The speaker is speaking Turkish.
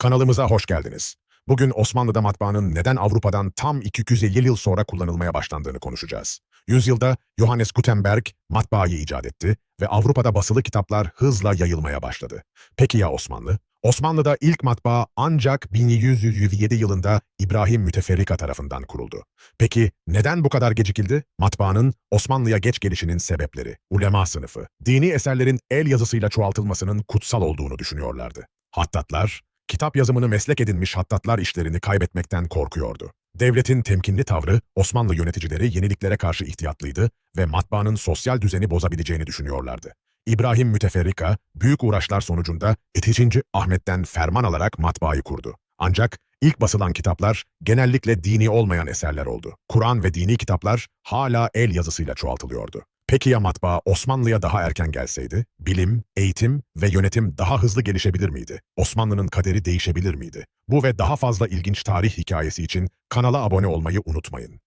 Kanalımıza hoş geldiniz. Bugün Osmanlı'da matbaanın neden Avrupa'dan tam 250 yıl sonra kullanılmaya başlandığını konuşacağız. Yüzyılda Johannes Gutenberg matbaayı icat etti ve Avrupa'da basılı kitaplar hızla yayılmaya başladı. Peki ya Osmanlı? Osmanlı'da ilk matbaa ancak 1107 yılında İbrahim Müteferrika tarafından kuruldu. Peki neden bu kadar gecikildi? Matbaanın Osmanlı'ya geç gelişinin sebepleri. Ulema sınıfı, dini eserlerin el yazısıyla çoğaltılmasının kutsal olduğunu düşünüyorlardı. Hattatlar, kitap yazımını meslek edinmiş hattatlar işlerini kaybetmekten korkuyordu. Devletin temkinli tavrı Osmanlı yöneticileri yeniliklere karşı ihtiyatlıydı ve matbaanın sosyal düzeni bozabileceğini düşünüyorlardı. İbrahim Müteferrika, büyük uğraşlar sonucunda Eticinci Ahmet'ten ferman alarak matbaayı kurdu. Ancak ilk basılan kitaplar genellikle dini olmayan eserler oldu. Kur'an ve dini kitaplar hala el yazısıyla çoğaltılıyordu. Peki ya matbaa Osmanlı'ya daha erken gelseydi? Bilim, eğitim ve yönetim daha hızlı gelişebilir miydi? Osmanlı'nın kaderi değişebilir miydi? Bu ve daha fazla ilginç tarih hikayesi için kanala abone olmayı unutmayın.